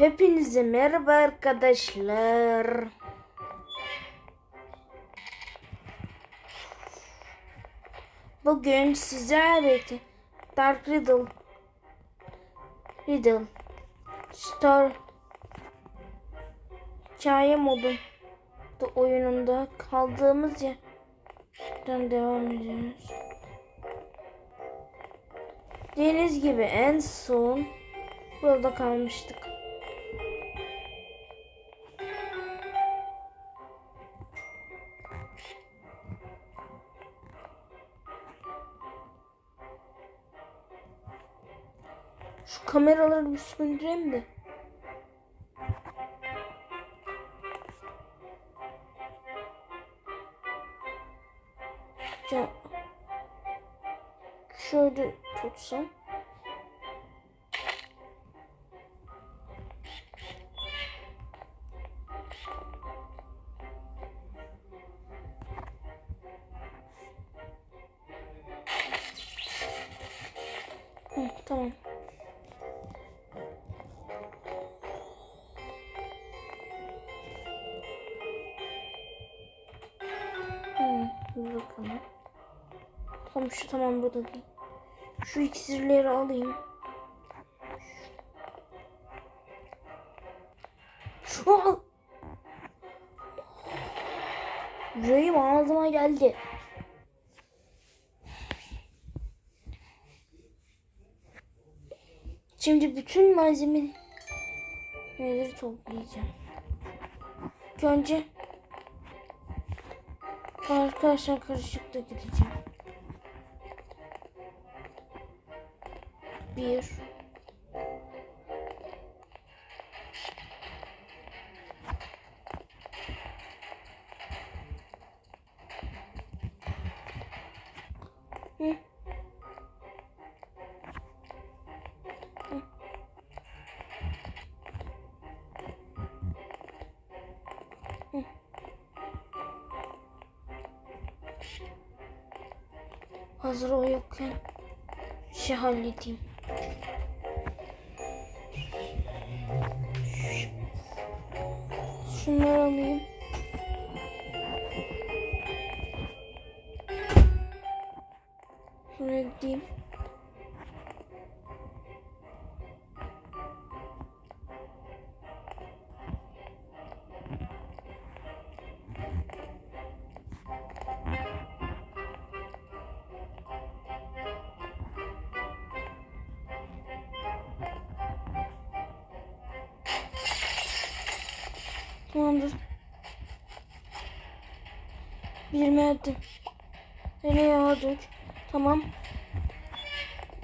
Hepinize merhaba arkadaşlar. Bugün sizlerle birlikte Dark Riddle Riddle Star Hikaye modu da oyununda kaldığımız yerden devam ediyoruz. Deniz gibi en son burada kalmıştık. Şu kameraları bir söndüreyim de. Ya, şöyle tutsam. Tamam. Şu tamam burada değil. Şu iksirleri alayım. Al. Yüreğim ağzıma geldi. Şimdi bütün malzemeleri toplayacağım. Önce arkadaşlar karışıkta gideceğim. Bir. Hı. Hı. Hazır o yokken şey halledeyim. Şunları alayım. Şuraya gideyim. Tamamdır. Bir merdi. Nereye dök. Tamam.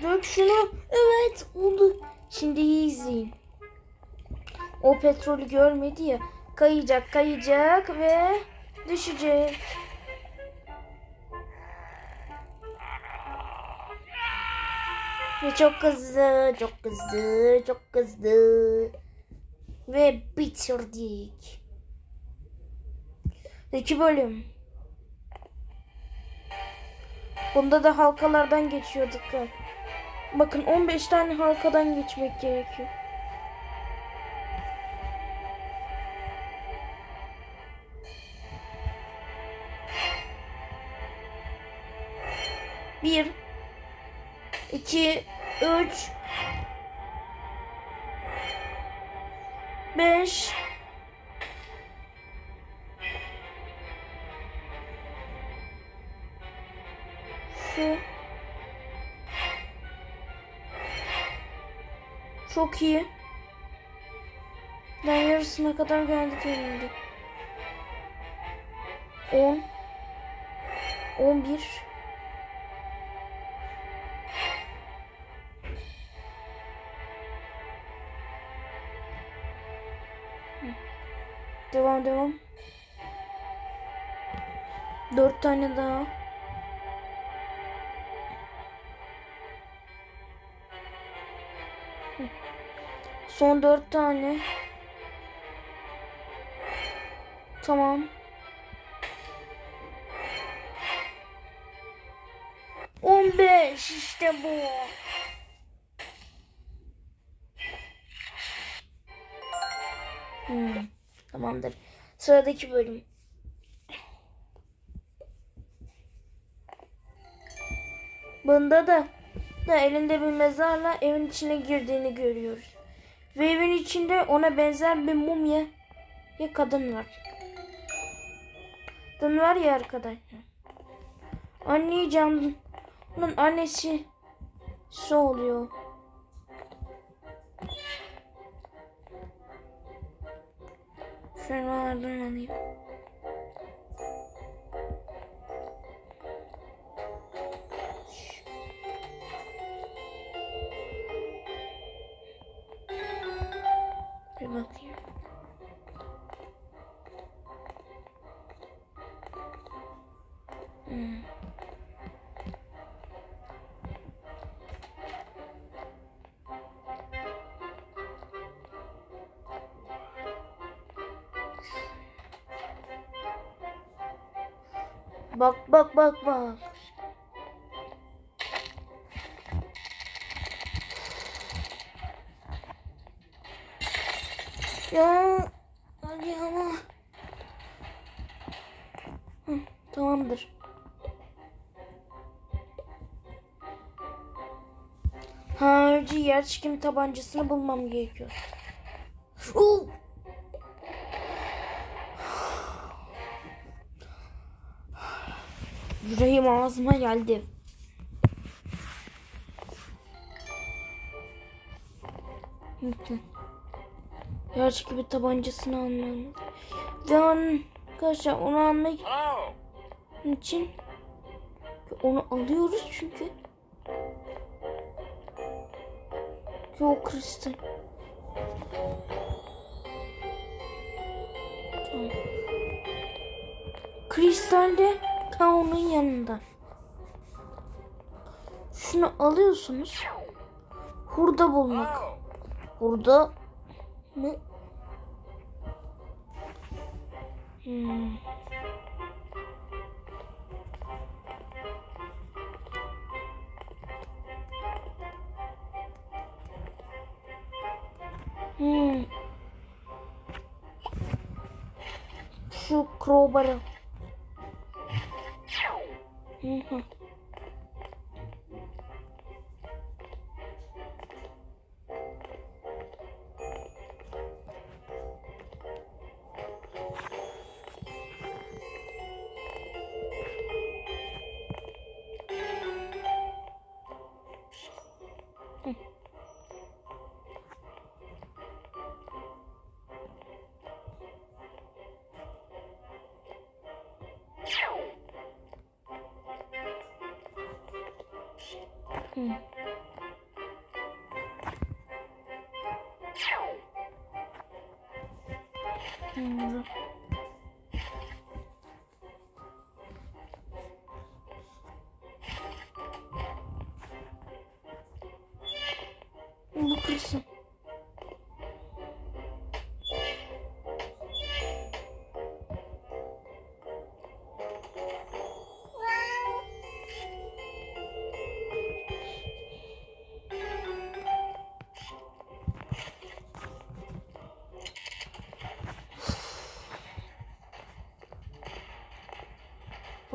Dök şunu. Evet oldu. Şimdi iyi izleyin. O petrolü görmedi ya. Kayacak kayacak ve düşecek. Ve çok hızlı, çok hızlı, çok hızlı. Ve bitirdik. İki bölüm. Bunda da halkalardan geçiyorduk. Bakın 15 tane halkadan geçmek gerekiyor. Bir, iki, üç, 5 Çok iyi. Ben yarısına kadar geldik elimde. 10 11 Devam devam. Dört tane daha. Son dört tane. Tamam. On beş işte bu. Tamamdır. Sıradaki bölüm. Bunda da da elinde bir mezarla evin içine girdiğini görüyoruz. Ve evin içinde ona benzer bir mumya bir kadın var. Kadın var ya arkadaşlar. Anneyi can onun annesi su oluyor. Şuralardan alayım. Bir bakayım. Hmm. Bak bak bak bak. Ya hadi ama. Hı, tamamdır. Ha önce yer çekim tabancasını bulmam gerekiyor. Oo! Yüreğim ağzıma geldi. Lütfen. Gerçek bir tabancasını almam. Ve arkadaşlar onu almak için onu alıyoruz çünkü. Yok kristal. Tamam. De Kaon'un yanında. Şunu alıyorsunuz. Hurda bulmak. Hurda mı? Hmm. Hmm. Şu crowbar'ı. Hı hı. Hı. Bu kırsın.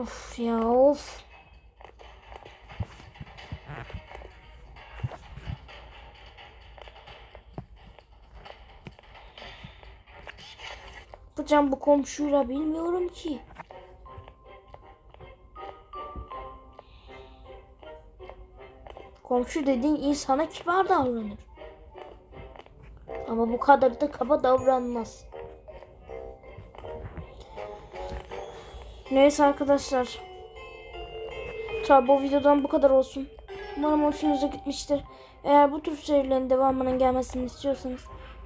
Of ya of. Yapacağım bu komşuyla bilmiyorum ki. Komşu dediğin insana kibar davranır. Ama bu kadar da kaba davranmaz. Neyse arkadaşlar. Tabi bu videodan bu kadar olsun. Umarım hoşunuza gitmiştir. Eğer bu tür serilerin devamının gelmesini istiyorsanız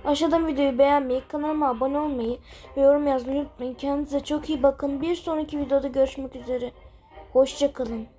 aşağıdan videoyu beğenmeyi, kanalıma abone olmayı ve yorum yazmayı unutmayın. Kendinize çok iyi bakın. Bir sonraki videoda görüşmek üzere. Hoşçakalın.